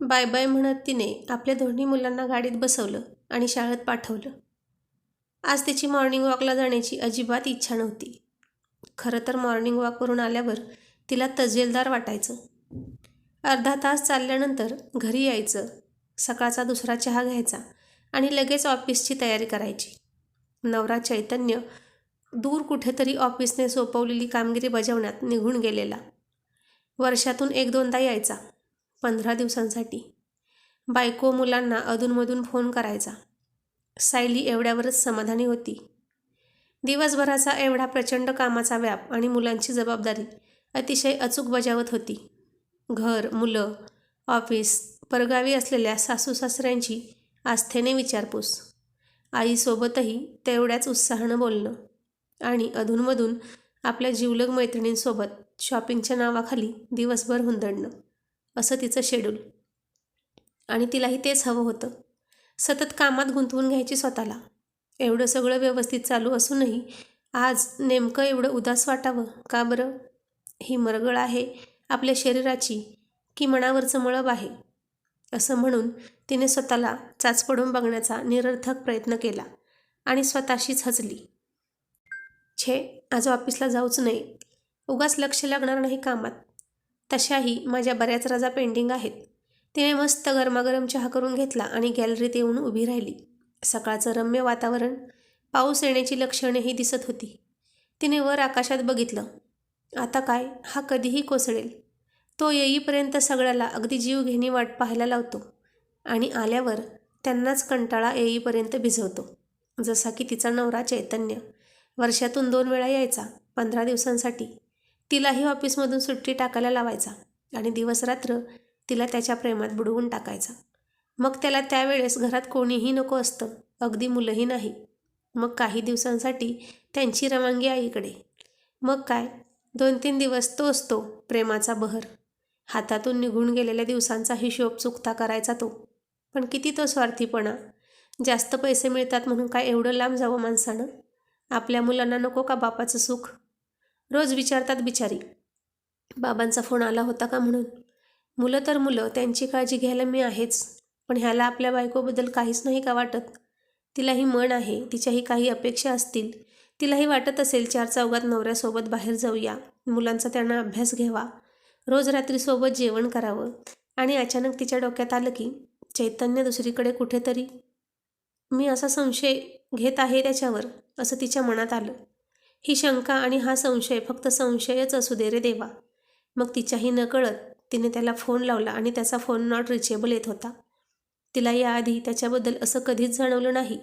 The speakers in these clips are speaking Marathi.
बाय बाय म्हणत तिने आपल्या दोन्ही मुलांना गाडीत बसवलं आणि शाळेत पाठवलं. आज तिची मॉर्निंग वॉकला जाण्याची अजिबात इच्छा नव्हती. खरं तर मॉर्निंग वॉकवरून आल्यावर तिला तजेलदार वाटायचं. अर्धा तास चालल्यानंतर घरी यायचं सकाळचा दुसरा चहा घ्यायचा आणि लगेच ऑफिसची तयारी करायची. नवरा चैतन्य दूर कुठेतरी ऑफिसने सोपवलेली कामगिरी बजावण्यात निघून गेलेला. वर्षातून एक दोनदा यायचा. पंधरा दिवसांसाठी. बायको मुलांना अधूनमधून फोन करायचा. सायली एवढ्यावरच समाधानी होती. दिवसभराचा एवढा प्रचंड कामाचा व्याप आणि मुलांची जबाबदारी अतिशय अचूक बजावत होती. घर मुलं ऑफिस परगावी असलेल्या सासू सासऱ्यांची आस्थेने विचारपूस. आईसोबतही तेवढ्याच उत्साहानं बोलणं आणि अधूनमधून आपल्या जिवलग मैत्रिणींसोबत शॉपिंगच्या नावाखाली दिवसभर हुंदडणं. असं तिचं शेड्यूल आणि तिलाही तेच हवं होतं. सतत कामात गुंतवून घ्यायची स्वतःला. एवढं सगळं व्यवस्थित चालू असूनही आज नेमकं एवढं उदास वाटावं का बरं? ही मरगळ आहे आपल्या शरीराची की मनावरचं मळब आहे? असं म्हणून तिने स्वतःला चाच पडून बघण्याचा निरर्थक प्रयत्न केला आणि स्वतःशीच हजली छे आज ऑफिसला जाऊच नाही उगाच लक्ष लागणार नाही कामात. तशाही माझ्या बऱ्याच रजा पेंडिंग आहेत. तिने मस्त गरमागरम चहा करून घेतला आणि गॅलरीत येऊन उभी राहिली. सकाळचं रम्य वातावरण पाऊस येण्याची लक्षणेही दिसत होती. तिने वर आकाशात बघितलं. आता काय? हा कधीही कोसळेल. तो येईपर्यंत सगळ्याला अगदी जीवघेणी वाट पाहायला लावतो आणि आल्यावर त्यांनाच कंटाळा येईपर्यंत भिजवतो. जसा की तिचा नवरा चैतन्य. वर्षातून दोन वेळा यायचा पंधरा दिवसांसाठी. तिलाही ऑफिसमधून सुट्टी टाकायला लावायचा आणि दिवसरात्र तिला त्याच्या प्रेमात बुडवून टाकायचा. मग त्याला त्यावेळेस घरात कोणीही नको असतं अगदी मुलंही नाही. मग काही दिवसांसाठी त्यांची रवानगी आईकडे. मग काय दोन तीन दिवस तो असतो प्रेमाचा बहर. हातातून निघून गेलेल्या दिवसांचा हिशोब चुकता करायचा तो. पण किती तो स्वार्थीपणा. जास्त पैसे मिळतात म्हणून काय एवढं लांब जावं माणसानं? आपल्या मुलांना नको का बापाचं सुख? रोज विचारतात बिचारी बाबांचा फोन आला होता का म्हणून? मुलं तर मुलं त्यांची काळजी घ्यायला मी आहेच पण ह्याला आपल्या बायकोबद्दल काहीच नाही का वाटत? तिलाही मन आहे तिच्याही काही अपेक्षा असतील तिलाही वाटत असेल चार चौघात नवऱ्यासोबत बाहेर जाऊया मुलांचा त्यांना अभ्यास घ्यावा रोज रात्रीसोबत जेवण करावं. आणि अचानक तिच्या डोक्यात आलं की चैतन्य दुसरीकडे कुठेतरी? मी असा संशय घेत आहे त्याच्यावर असं तिच्या मनात आलं. ही शंका आणि हा संशय फक्त संशयच असू दे रे देवा. मग तिच्याही नकळत तिने त्याला फोन लावला आणि त्याचा फोन नॉट रिचेबल येत होता. तिला याआधी त्याच्याबद्दल असं कधीच जाणवलं नाही.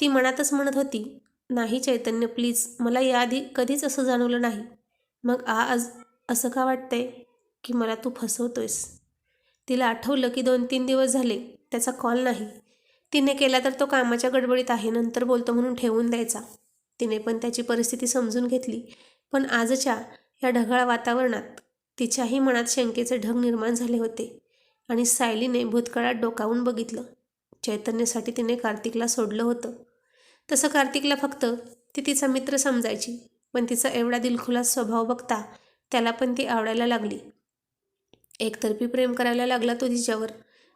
ती मनातच म्हणत होती नाही चैतन्य प्लीज मला याआधी कधीच असं जाणवलं नाही. मग आज असं का वाटतंय की मला तू फसवतोयस? तिला आठवलं की दोन तीन दिवस झाले त्याचा कॉल नाही. तिने केला तर तो कामाच्या गडबडीत आहे नंतर बोलतो म्हणून ठेवून द्यायचा. तिने पण त्याची परिस्थिती समजून घेतली. पण आजच्या या ढगाळ वातावरणात तिच्याही मनात शंकेचे ढग निर्माण झाले होते आणि सायलीने भूतकाळात डोकावून बघितलं. चैतन्यासाठी तिने कार्तिकला सोडलं होतं. तसं कार्तिकला फक्त ती तिचा मित्र समजायची पण तिचा एवढा दिलखुलास स्वभाव बघता त्याला पण ती आवडायला लागली. एकतर्फी प्रेम करायला लागला तो तिच्यावर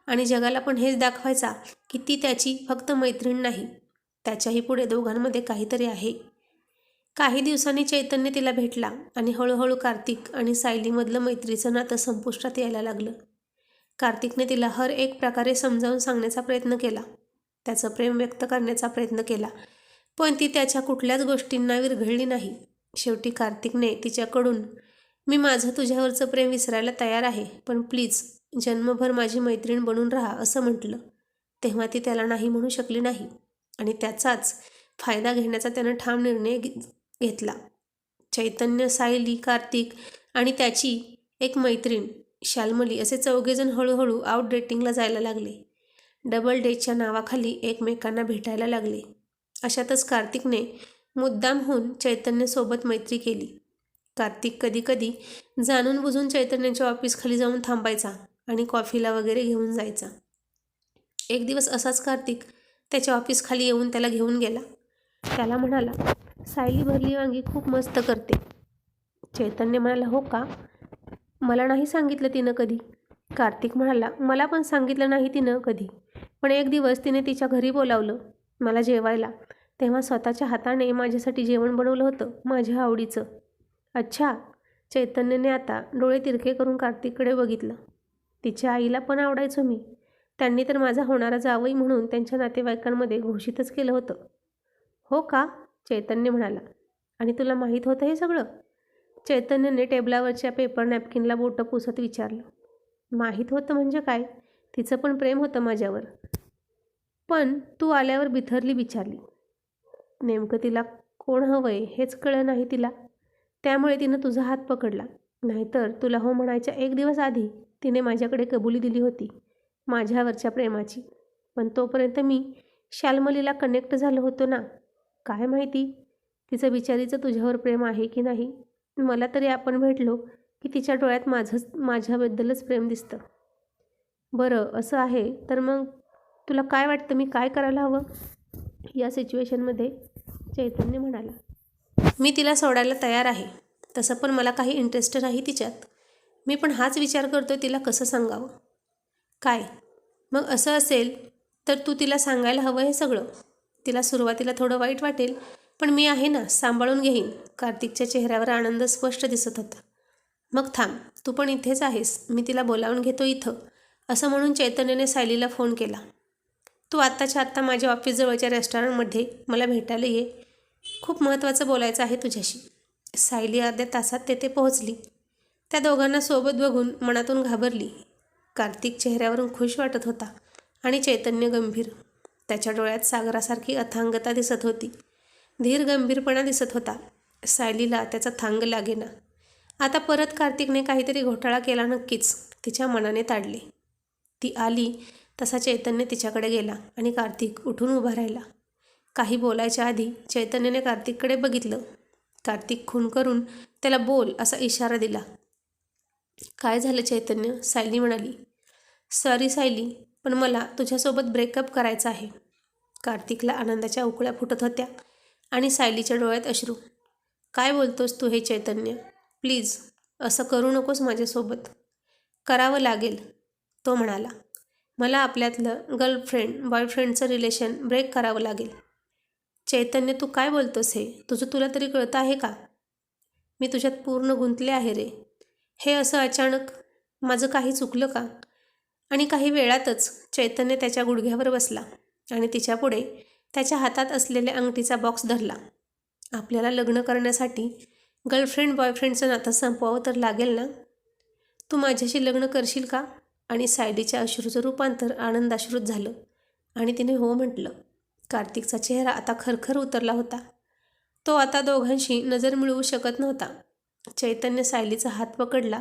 आणि जगाला पण हेच दाखवायचा की ती त्याची फक्त मैत्रीण नाही. त्याच्याही पुढे दोघांमध्ये काहीतरी आहे. काही दिवसांनी चैतन्य तिला भेटला आणि हळूहळू कार्तिक आणि सायलीमधलं मैत्रीचं नातं संपुष्टात यायला लागलं. कार्तिकने तिला हर एक प्रकारे समजावून सांगण्याचा प्रयत्न केला. त्याचं प्रेम व्यक्त करण्याचा प्रयत्न केला. पण ती त्याच्या कुठल्याच गोष्टींना विरघळली नाही. शेवटी कार्तिकने तिच्याकडून मी माझं तुझ्यावरचं प्रेम विसरायला तयार आहे पण प्लीज जन्मभर माझी मैत्रीण बनून राहा असं म्हटलं. तेव्हा ती त्याला नाही म्हणू शकली नाही. आणि त्याचाच फायदा घेण्याचा त्यानं ठाम निर्णय घेतला. चैतन्य सायली कार्तिक आणि त्याची एक मैत्रीण शालमली असे चौघेजण हळूहळू आउट डेटिंगला जायला लागले. डबल डेच्या नावाखाली एकमेकांना भेटायला लागले. अशातच कार्तिकने मुद्दामहून चैतन्यसोबत मैत्री केली. कार्तिक कधीकधी जाणून बुजून चैतन्याच्या ऑफिसखाली जाऊन थांबायचा आणि कॉफीला वगैरे घेऊन जायचा. एक दिवस असाच कार्तिक त्याच्या ऑफिसखाली येऊन त्याला घेऊन गेला. त्याला म्हणाला सायली भरली वांगी खूप मस्त करते. चैतन्य म्हणाला हो का? मला नाही सांगितलं तिनं कधी. कार्तिक म्हणाला मला पण सांगितलं नाही तिनं कधी. पण एक दिवस तिने तिच्या घरी बोलावलं मला जेवायला. तेव्हा स्वतःच्या हाताने माझ्यासाठी जेवण बनवलं होतं माझ्या आवडीचं. अच्छा. चैतन्यने आता डोळे तिरके करून कार्तिककडे बघितलं. तिच्या आईला पण आवडायचो मी. त्यांनी तर माझा होणारा जावई म्हणून त्यांच्या नातेवाईकांमध्ये घोषितच केलं होतं. हो का? चैतन्य म्हणाला. आणि तुला माहीत होतं हे सगळं? चैतन्यने टेबलावरच्या पेपर नॅपकिनला बोटं पुसत विचारलं. माहीत होतं म्हणजे काय? तिचं पण प्रेम होतं माझ्यावर. पण तू आल्यावर बिथरली विचारली नेमकं तिला कोण हवंय हेच कळलं नाही तिला. त्यामुळे तिनं तुझा हात पकडला. नाहीतर तुला हो म्हणायच्या एक दिवस आधी तिने माझ्याकडे कबुली दिली होती. माझ्यावरच्या प्रेमाची. पण तोपर्यंत मी शाल्मलीला कनेक्ट झालो होतो ना. काय माहिती? तिचं बिचारीचं तुझ्यावर प्रेम आहे की नाही? मला तरी आपण भेटलो की तिच्या डोळ्यात माझंच माझ्याबद्दलच प्रेम दिसतं. बरं असं आहे. तर मग तुला काय वाटतं? मी काय करायला हवं? या सिच्युएशनमध्ये चैतन्य म्हणाला. मी तिला सोडायला तयार आहे. तसं पण मला काही इंटरेस्ट नाही तिच्यात. मी पण हाच विचार करतो तिला कसं सांगावं? काय? मग असं असेल तर तू तिला सांगायला हवं हे सगळं. तिला सुरुवातीला थोडं वाईट वाटेल पण मी आहे ना सांभाळून घेईन. कार्तिकच्या चेहऱ्यावर आनंद स्पष्ट दिसत होता. मग थांब तू पण इथेच आहेस. मी तिला बोलावून घेतो इथं. असं म्हणून चैतन्यने सायलीला फोन केला. तू आत्ताच्या आत्ता माझ्या ऑफिसजवळच्या रेस्टॉरंटमध्ये मला भेटायला ये. खूप महत्त्वाचं बोलायचं आहे तुझ्याशी. सायली अर्ध्या तासात तेथे पोहोचली. त्या दोघांना सोबत बघून मनातून घाबरली. कार्तिक चेहऱ्यावरून खुश वाटत होता आणि चैतन्य गंभीर. त्याच्या डोळ्यात सागरासारखी अथांगता दिसत होती. धीर गंभीरपणा दिसत होता. सायलीला त्याचा थांग लागेना. आता परत कार्तिकने काहीतरी घोटाळा केला नक्कीच तिच्या मनाने ताडले. ती आली तसा चैतन्य तिच्याकडे गेला आणि कार्तिक उठून उभा राहिला. काही बोलायच्या आधी चैतन्यने कार्तिककडे बघितलं. कार्तिक खून करून त्याला बोल असा इशारा दिला. काय झालं चैतन्य? सायली म्हणाली सॉरी सायली पण मला तुझ्यासोबत ब्रेकअप करायचा आहे. कार्तिकला आनंदाच्या उकळ्या फुटत होत्या आणि सायलीच्या डोळ्यात अश्रू. काय बोलतोस तू हे चैतन्य? प्लीज असं करू नकोस माझ्यासोबत. करावं लागेल. तो म्हणाला मला आपल्यातलं गर्लफ्रेंड बॉयफ्रेंडचं रिलेशन ब्रेक करावं लागेल. चैतन्य तू काय बोलतोस हे? तुझं तुला तरी कळतं आहे का? मी तुझ्यात पूर्ण गुंतले आहे रे. हे असं अचानक माझं काही चुकलं का? आणि काही वेळातच चैतन्य त्याच्या गुडघ्यावर बसला आणि तिच्यापुढे त्याच्या हातात असलेल्या अंगठीचा बॉक्स धरला. आपल्याला लग्न करण्यासाठी गर्लफ्रेंड बॉयफ्रेंडचं नातं संपवावं तर लागेल ना? तू माझ्याशी लग्न करशील का? आणि सायलीच्या अश्रूचं रूपांतर आनंदाश्रूत झालं आणि तिने हो म्हटलं. कार्तिकचा चेहरा आता खरखर उतरला होता. तो आता दोघांशी नजर मिळवू शकत नव्हता. चैतन्य सायलीचा हात पकडला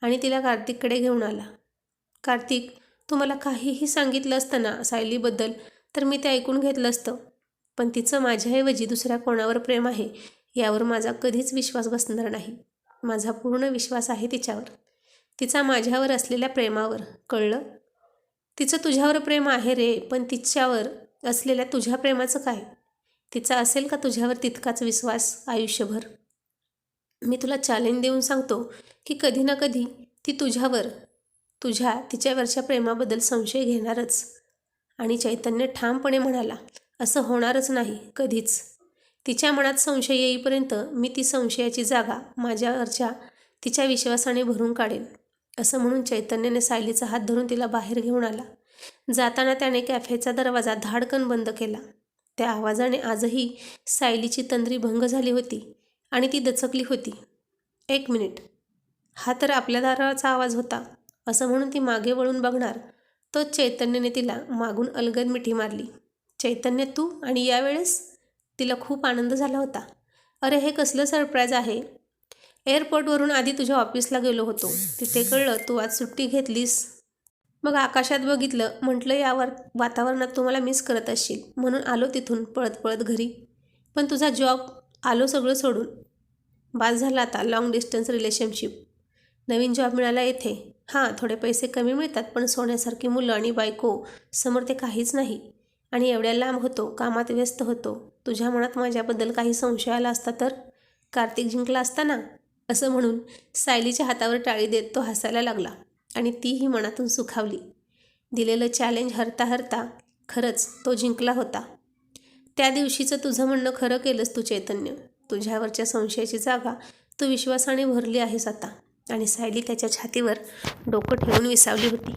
आणि तिला कार्तिककडे घेऊन आला. कार्तिक तू मला काहीही सांगितलं असतं ना सायलीबद्दल तर मी ते ऐकून घेतलं असतं. पण तिचं माझ्याऐवजी दुसऱ्या कोणावर प्रेम आहे यावर माझा कधीच विश्वास बसणार नाही. माझा पूर्ण विश्वास आहे तिच्यावर. तिचा माझ्यावर असलेल्या प्रेमावर. कळलं? तिचं तुझ्यावर प्रेम आहे रे पण तिच्यावर असलेल्या तुझ्या प्रेमाचं काय? तिचा असेल का तुझ्यावर तितकाच विश्वास आयुष्यभर? मी तुला चॅलेंज देऊन सांगतो की कधी ना कधी ती तुझ्यावर तुझ्या तिच्यावरच्या प्रेमाबद्दल संशय घेणारच. आणि चैतन्य ठामपणे म्हणाला असं होणारच नाही कधीच. तिच्या मनात संशय येईपर्यंत मी ती संशयाची जागा माझ्यावरच्या तिच्या विश्वासाने भरून काढेन. असं म्हणून चैतन्याने सायलीचा हात धरून तिला बाहेर घेऊन आला. जाताना त्याने कॅफेचा दरवाजा धाडकन बंद केला. त्या आवाजाने आजही सायलीची तंद्री भंग झाली होती. आणि ती दचकली होती. एक मिनिट. हा तर आपल्या दाराचा आवाज होता असं म्हणून ती मागे वळून बघणार. तोच चैतन्यने तिला मागून अलगद मिठी मारली. चैतन्य तू आणि यावेळेस? तिला खूप आनंद झाला होता. अरे हे कसलं सरप्राईज आहे? एअरपोर्टवरून आधी तुझ्या ऑफिसला गेलो होतो. तिथे कळलं तू आज सुट्टी घेतलीस. मग आकाशात बघितलं म्हटलं यावर वातावरणात तुम्हाला मिस करत असशील. म्हणून आलो तिथून पळत पळत घरी. पण तुझा जॉब आलो सगळं सोडून. बाद झाला आता लाँग डिस्टन्स रिलेशनशिप नवीन जॉब मिळाला येथे. हां थोडे पैसे कमी मिळतात पण सोन्यासारखी मुलं आणि बायको समोर ते काहीच नाही. आणि एवढ्या लांब होतो कामात व्यस्त होतो. तुझ्या मनात माझ्याबद्दल काही संशय आला असता तर? कार्तिक जिंकला असता ना? असं म्हणून सायलीच्या हातावर टाळी देत तो हसायला लागला आणि तीही मनातून सुखावली. दिलेलं चॅलेंज हरता हरता खरंच तो जिंकला होता. त्या दिवशीचं तुझं म्हणणं खरं केलंस तू चैतन्य. तुझ्यावरच्या संशयाची जागा तू विश्वासाने भरली आहेस आता. आणि सायली त्याच्या छातीवर डोकं ठेवून विसावली होती.